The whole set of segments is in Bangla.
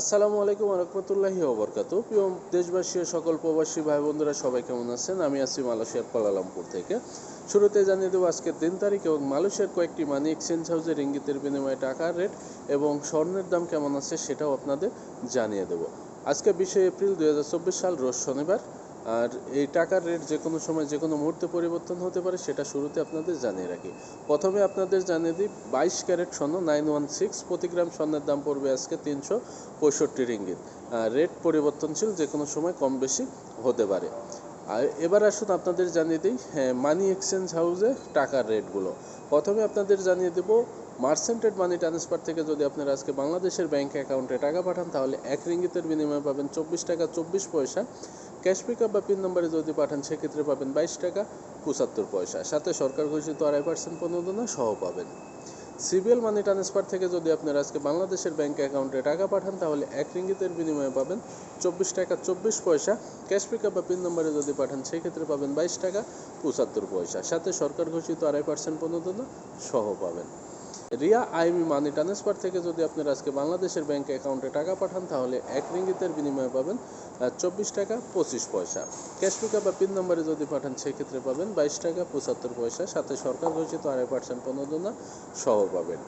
আসসালামু আলাইকুম রহমতুল্লাহি ওবরকাত প্রিয় দেশবাসী সকল প্রবাসী ভাই বন্ধুরা, সবাই কেমন আছেন? আমি আছি মালয়েশিয়ার পালালামপুর থেকে। শুরুতে জানিয়ে দেবো আজকের দিন তারিখ এবং মালয়েশিয়ার কয়েকটি মানি এক্সচেঞ্জ হাউসের ইঙ্গিতের বিনিময়ে টাকার রেট এবং স্বর্ণের দাম কেমন আছে সেটাও আপনাদের জানিয়ে দেব। আজকে বিশে এপ্রিল দু হাজার চব্বিশ সাল, রোজ শনিবার। আর এই টাকার রেট যে কোনো সময় যে কোনো মুহূর্তে পরিবর্তন হতে পারে, সেটা শুরুতে আপনাদের জানিয়ে রাখি। প্রথমে আপনাদের জানিয়ে দিই, বাইশ ক্যারেট স্বর্ণ নাইন ওয়ান সিক্স প্রতি গ্রাম স্বর্ণের দাম পড়বে আজকে তিনশো পঁয়ষট্টি রিঙ্গিত। রেট পরিবর্তনশীল যে কোনো সময় কম বেশি হতে পারে। আর এবার আসুন আপনাদের জানিয়ে দিই হ্যাঁ মানি এক্সচেঞ্জ হাউসে টাকার রেটগুলো প্রথমে আপনাদের জানিয়ে দেব মার্সেন্টেড মানি ট্রান্সফার থেকে যদি আপনারা আজকে বাংলাদেশের ব্যাংক অ্যাকাউন্টে টাকা পাঠান, তাহলে এক রিঙ্গিতের বিনিময়ে পাবেন চব্বিশ টাকা চব্বিশ পয়সা। ক্যাশ পিকআপ বা পিন নম্বরে যদি পাঠান, সেক্ষেত্রে পাবেন বাইশ টাকা পঁচাত্তর পয়সা। সাথে সরকার ঘোষিত আড়াই পার্সেন্ট প্রণোদনা সহ পাবেন। সিবিএল মানি ট্রান্সফার থেকে যদি আপনারা আজকে বাংলাদেশের ব্যাংক অ্যাকাউন্টে টাকা পাঠান, তাহলে এক রিঙ্গিতের বিনিময়ে পাবেন চব্বিশ টাকা চব্বিশ পয়সা। ক্যাশ পিকআপ বা পিন নম্বরে যদি পাঠান, সেক্ষেত্রে পাবেন বাইশ টাকা পঁচাত্তর পয়সা। সাথে সরকার ঘোষিত আড়াই পার্সেন্ট প্রণোদনা সহ পাবেন। রিয়া আইমি মানি ট্রান্সফার থেকে যদি আপনারা আজকে বাংলাদেশের ব্যাংক অ্যাকাউন্টে টাকা পাঠান, তাহলে এক রিঙ্গিতের বিনিময়ে পাবেন চব্বিশ টাকা পঁচিশ পয়সা। ক্যাশ পিকআপ বা পিন নম্বরে যদি পাঠান, সেক্ষেত্রে পাবেন বাইশ টাকা পঁচাত্তর পয়সা। সাথে সরকার ঘোষিত আড়াই পার্সেন্ট প্রণোদনা সহ পাবেন।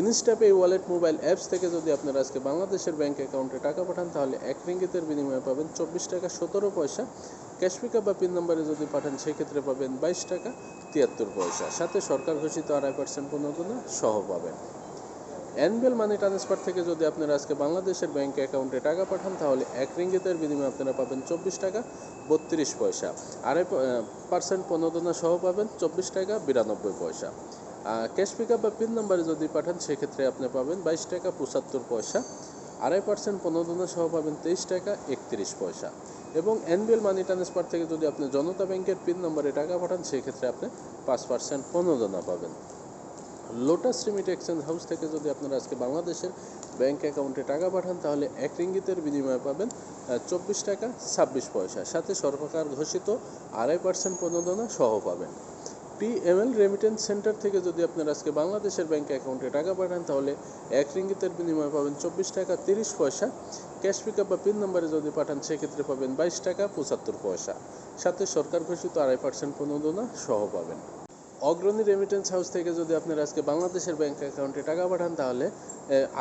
ইনস্টাপে ওয়ালেট মোবাইল অ্যাপস থেকে যদি আপনারা আজকে বাংলাদেশের ব্যাংক অ্যাকাউন্টে টাকা পাঠান, তাহলে এক রিঙ্গিতের বিনিময়ে পাবেন চব্বিশ টাকা সতেরো পয়সা। ক্যাশ পিকআপ বা পিন নম্বরে যদি পাঠান, সেক্ষেত্রে পাবেন বাইশ টাকা, তিয়াত্তর পয়সা। সাথে সরকার ঘোষিত আড়াই পার্সেন্ট প্রণোদনা সহ পাবেন। অ্যানবেল মানি ট্রান্সফার থেকে যদি আপনারা আজকে বাংলাদেশের ব্যাংক অ্যাকাউন্টে টাকা পাঠান, তাহলে এক রিঙ্গিতের বিনিময়ে আপনারা পাবেন চব্বিশ টাকা, বত্রিশ পয়সা। আড়াই পার্সেন্ট প্রণোদনা সহ পাবেন চব্বিশ টাকা, বিরানব্বই পয়সা। ক্যাশ পিকআপ বা পিন নাম্বারে যদি পাঠান, সেক্ষেত্রে আপনি পাবেন বাইশ টাকা, পঁচাত্তর পয়সা। আড়াই পার্সেন্ট প্রণোদনা সহ পাবেন তেইশ টাকা, একত্রিশ পয়সা। এবং এনবিএল মানি ট্রান্সফার থেকে যদি আপনি জনতা ব্যাংকের পিন নম্বরে টাকা পাঠান, সেক্ষেত্রে আপনি পাঁচ পার্সেন্ট প্রণোদনা পাবেন। লোটাস রিমিট এক্সচেঞ্জ হাউস থেকে যদি আপনারা আজকে বাংলাদেশের ব্যাংক অ্যাকাউন্টে টাকা পাঠান, তাহলে এক রিঙ্গিতের বিনিময়ে পাবেন চব্বিশ টাকা ছাব্বিশ পয়সা। সাথে সরকার ঘোষিত আড়াই পার্সেন্ট প্রণোদনা সহ পাবেন। টিএমএল রেমিটেন্স সেন্টার থেকে যদি আপনারা আজকে বাংলাদেশের ব্যাংক অ্যাকাউন্টে টাকা পাঠান, তাহলে এক রিঙ্গিতের বিনিময়ে পাবেন চব্বিশ টাকা তিরিশ পয়সা। ক্যাশ পিকআপ বা পিন নম্বরে যদি পাঠান, সেক্ষেত্রে পাবেন বাইশ টাকা পঁচাত্তর পয়সা। সাথে সরকার ঘোষিত আড়াই পার্সেন্ট প্রণোদনা সহ পাবেন। অগ্রণী রেমিটেন্স হাউস থেকে যদি আপনারা আজকে বাংলাদেশের ব্যাংক অ্যাকাউন্টে টাকা পাঠান, তাহলে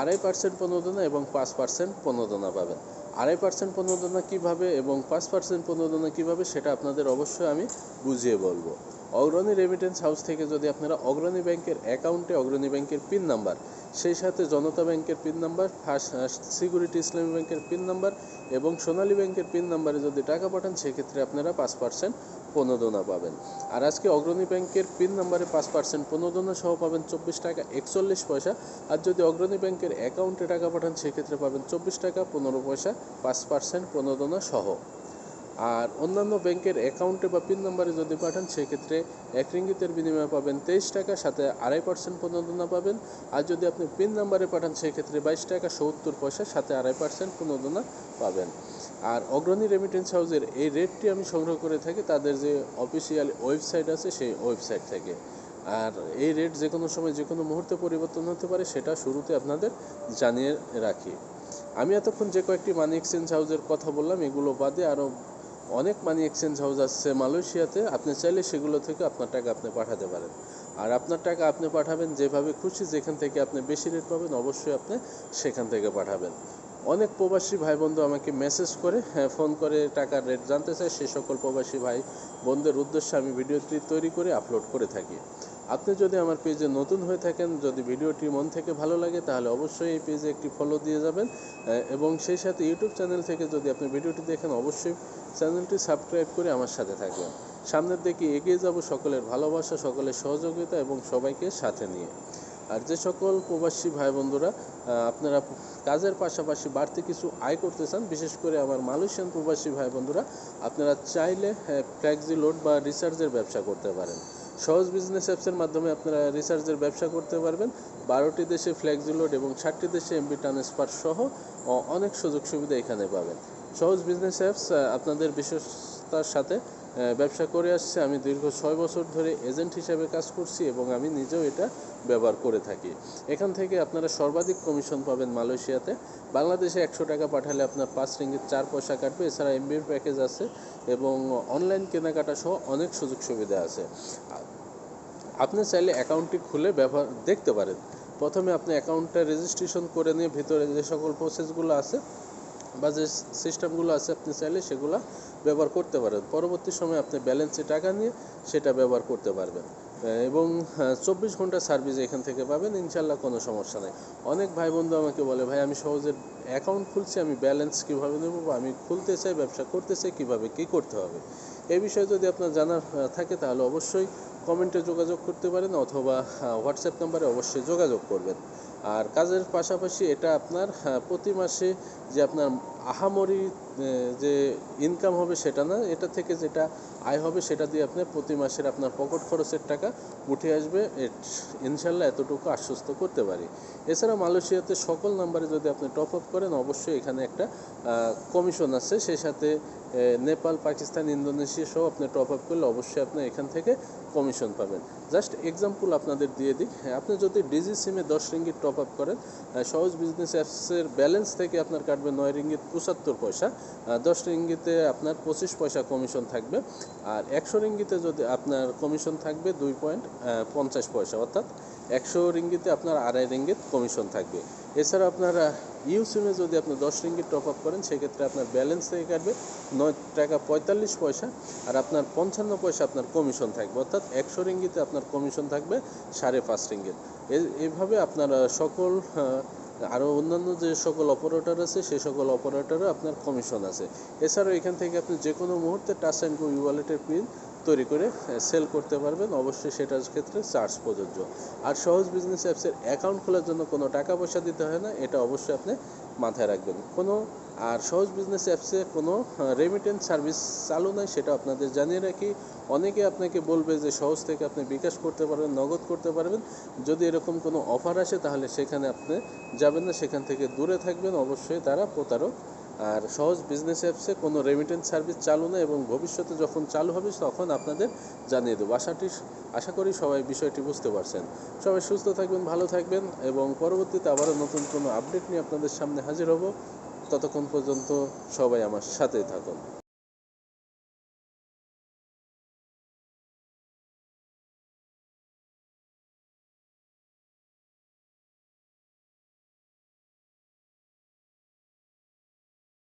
আড়াই পার্সেন্ট প্রণোদনা এবং পাঁচ পার্সেন্ট প্রণোদনা পাবেন। আড়াই পার্সেন্ট প্রণোদনা কীভাবে এবং পাঁচ পার্সেন্ট প্রণোদনা কীভাবে সেটা আপনাদের অবশ্যই আমি বুঝিয়ে বলব। অগ্রণী রেমিটেন্স হাউস থেকে যদি আপনারা অগ্রণী ব্যাংকের অ্যাকাউন্টে অগ্রণী ব্যাংকের পিন নাম্বার সেই সাথে জনতা ব্যাংকের পিন নাম্বার ফার্স্ট সিকিউরিটি ইসলামী ব্যাংকের পিন নাম্বার এবং সোনালী ব্যাংকের পিন নাম্বারে যদি টাকা পাঠান, সেক্ষেত্রে আপনারা পাঁচ পার্সেন্ট প্রণোদনা পাবেন। আর আজকে অগ্রণী ব্যাংকের পিন নাম্বারে পাঁচ পার্সেন্ট প্রণোদনা সহ পাবেন চব্বিশ টাকা একচল্লিশ পয়সা। আর যদি অগ্রণী ব্যাংকের অ্যাকাউন্টে টাকা পাঠান, সেক্ষেত্রে পাবেন চব্বিশ টাকা পনেরো পয়সা, পাঁচ পার্সেন্ট প্রণোদনা সহ। আর অন্যান্য ব্যাংকের অ্যাকাউন্টে বা পিন নাম্বারে যদি পাঠান, সেক্ষেত্রে এক রিঙ্গিতের বিনিময়ে পাবেন তেইশ টাকা, সাথে আড়াই পার্সেন্ট প্রণোদনা পাবেন। আর যদি আপনি পিন নাম্বারে পাঠান, সেক্ষেত্রে বাইশ টাকা সত্তর পয়সা, সাথে আড়াই পার্সেন্ট প্রণোদনা পাবেন। আর অগ্রণী রেমিটেন্স হাউসের এই রেটটি আমি সংগ্রহ করে থাকি, তাদের যে অফিসিয়াল ওয়েবসাইট আছে সেই ওয়েবসাইট থেকে। আর এই রেট যে কোনো সময় যে কোনো মুহূর্তে পরিবর্তন হতে পারে, সেটা শুরুতে আপনাদের জানিয়ে রাখি। আমি এতক্ষণ যে কয়েকটি মানি এক্সচেঞ্জ হাউসের কথা বললাম, এগুলো বাদে আরও অনেক মানি এক্সচেঞ্জ হাউস আছে মালয়েশিয়াতে, আপনি চাইলে সেগুলো থেকে আপনার টাকা আপনি পাঠাতে পারেন। আর আপনার টাকা আপনি পাঠাবেন যেভাবে খুশি, যেখান থেকে আপনি বেশি রেট পাবেন, অবশ্যই আপনি সেখান থেকে পাঠাবেন। অনেক প্রবাসী ভাই বন্ধু আমাকে মেসেজ করে হ্যাঁ, ফোন করে টাকার রেট জানতে চায় সে সকল প্রবাসী ভাই বন্ধুদের উদ্দেশ্যে আমি ভিডিওটি তৈরি করে আপলোড করে থাকি। আপনি যদি আমার পেজে নতুন হয়ে থাকেন যদি ভিডিওটি মন থেকে ভালো লাগে তাহলে অবশ্যই এই পেজে একটি ফলো দিয়ে যাবেন। এবং সেই সাথে ইউটিউব চ্যানেল থেকে যদি আপনি ভিডিওটি দেখেন অবশ্যই চ্যানেলটি সাবস্ক্রাইব করে আমার সাথে থাকবেন। সামনের দিকে এগিয়ে যাব সকলের ভালোবাসা সকলের সহযোগিতা এবং সবাইকে সাথে নিয়ে। আর যে সকল প্রবাসী ভাই বন্ধুরা আপনারা কাজের পাশাপাশি বাড়তি কিছু আয় করতে চান, বিশেষ করে আমার মালয়েশিয়ান প্রবাসী ভাই বন্ধুরা আপনারা চাইলে ফ্ল্যাক্সি লোড বা রিসার্চের ব্যবসা করতে পারেন। সহজ বিজনেস অ্যাপসের মাধ্যমে আপনারা রিসার্চের ব্যবসা করতে পারবেন। বারোটি দেশে ফ্ল্যাক্সি লোড এবং ষাটটি দেশে এমবি ট্রান্সফার সহ অনেক সুযোগ সুবিধা এখানে পাবেন। সহজ বিজনেস অ্যাপস আপনাদের বিশ্বস্ততার সাথে ব্যবসা করে আসছে। আমি দীর্ঘ ছয় বছর ধরে এজেন্ট হিসেবে কাজ করছি এবং আমি নিজেও এটা ব্যবহার করে থাকি। এখান থেকে আপনারা সর্বাধিক কমিশন পাবেন মালয়েশিয়াতে। বাংলাদেশে একশো টাকা পাঠালে আপনার পাঁচ রিঙ্গিত চার পয়সা কাটবে। এছাড়া এমবির প্যাকেজ আছে এবং অনলাইন কেনাকাটা সহ অনেক সুযোগ সুবিধা আছে। আপনি চাইলে অ্যাকাউন্টটি খুলে ব্যবহার, দেখতে পারেন। প্রথমে আপনি অ্যাকাউন্টটা রেজিস্ট্রেশন করে নিয়ে ভিতরে যে সকল প্রসেসগুলো আছে বা যে সিস্টেমগুলো আছে, আপনি চাইলে সেগুলো ব্যবহার করতে পারেন। পরবর্তী সময়ে আপনি ব্যালেন্সে টাকা নিয়ে সেটা ব্যবহার করতে পারবেন। এবং চব্বিশ ঘণ্টা সার্ভিস এখান থেকে পাবেন ইনশাল্লাহ কোনো সমস্যা নেই। অনেক ভাই বন্ধু আমাকে বলে, ভাই, আমি সহজে অ্যাকাউন্ট খুলছি, আমি ব্যালেন্স কীভাবে নেব বা আমি খুলতে চাই, ব্যবসা করতে চাই, কীভাবে কী করতে হবে? এই বিষয়ে যদি আপনার জানার থাকে তাহলে অবশ্যই কমেন্টে যোগাযোগ করতে পারেন অথবা হোয়াটসঅ্যাপ নাম্বারে অবশ্যই যোগাযোগ করবেন। আর কাজের পাশাপাশি এটা আপনার আহ, প্রতি মাসে যে আপনার আহামরি যে ইনকাম হবে সেটা না এটা থেকে যেটা আয় হবে সেটা দিয়ে আপনি প্রতি মাসের আপনার পকেট খরচের টাকা উঠে আসবে। ইনশাল্লাহ এতটুকু আশ্বস্ত করতে পারি। এছাড়া মালয়েশিয়াতে সকল নাম্বারে যদি আপনি টপ আপ করেন অবশ্যই এখানে একটা কমিশন আছে। সেই সাথে নেপাল পাকিস্তান ইন্দোনেশিয়া সহ আপনি টপ আপ করলে অবশ্যই আপনি এখান থেকে কমিশন পাবেন। জাস্ট এক্সাম্পল আপনাদের দিয়ে দিই। হ্যাঁ, আপনি যদি ডিজি সিমে দশ রিঙ্গিত টপ আপ করেন সহজ বিজনেস অ্যাপসের ব্যালেন্স থেকে আপনার কাটবে নয় রিঙ্গিত পঁচাত্তর পয়সা দশ রিঙ্গিতে আপনার পঁচিশ পয়সা কমিশন থাকবে। আর একশো রিঙ্গিতে যদি আপনার কমিশন থাকবে, দুই পয়েন্ট পঞ্চাশ পয়সা, অর্থাৎ একশো রিঙ্গিতে আপনার আড়াই রিঙ্গিত কমিশন থাকবে। এছাড়া আপনার ইউ সিমে যদি আপনি দশ রিঙ্গিত টপ আপ করেন, সেক্ষেত্রে আপনার ব্যালেন্স থেকে কাটবে নয় টাকা পঁয়তাল্লিশ পয়সা, আর আপনার পঞ্চান্ন পয়সা আপনার কমিশন থাকবে, অর্থাৎ একশো রিঙ্গিতে আপনার কমিশন থাকবে সাড়ে পাঁচ রিঙ্গিত। এইভাবে আপনার সকল আরও অন্যান্য যে সকল অপারেটর আছে, সে সকল অপারেটরও আপনার কমিশন আছে। এছাড়াও এখান থেকে আপনি যে কোনো মুহূর্তে টাচ অ্যান্ড গো ওয়ালেটের পিন তৈরি করে সেল করতে পারবেন। অবশ্যই সেটার ক্ষেত্রে চার্জ প্রযোজ্য। আর সহজ বিজনেস অ্যাপসের অ্যাকাউন্ট খোলার জন্য কোনো টাকা পয়সা দিতে হয় না, এটা অবশ্যই আপনি মাথায় রাখবেন। কোনো আর সহজ বিজনেস অ্যাপসে কোনো রেমিটেন্স সার্ভিস চালু নাই, সেটা আপনাদের জানিয়ে রাখি। অনেকে আপনাকে বলবে যে সহজ থেকে আপনি বিকাশ করতে পারবেন, নগদ করতে পারবেন। যদি এরকম কোনো অফার আসে, তাহলে সেখানে আপনি যাবেন না, সেখান থেকে দূরে থাকবেন। অবশ্যই তারা প্রতারক। আর সহজ বিজনেস অ্যাপসে কোনো রেমিটেন্স সার্ভিস চালু না এবং ভবিষ্যতে যখন চালু হবে, তখন আপনাদের জানিয়ে দেবো। আশাটি, আশা করি সবাই বিষয়টি বুঝতে পারছেন। সবাই সুস্থ থাকবেন, ভালো থাকবেন এবং পরবর্তীতে আবারও নতুন কোনো আপডেট নিয়ে আপনাদের সামনে হাজির হব। ততক্ষণ পর্যন্ত সবাই আমার সাথে থাকুন।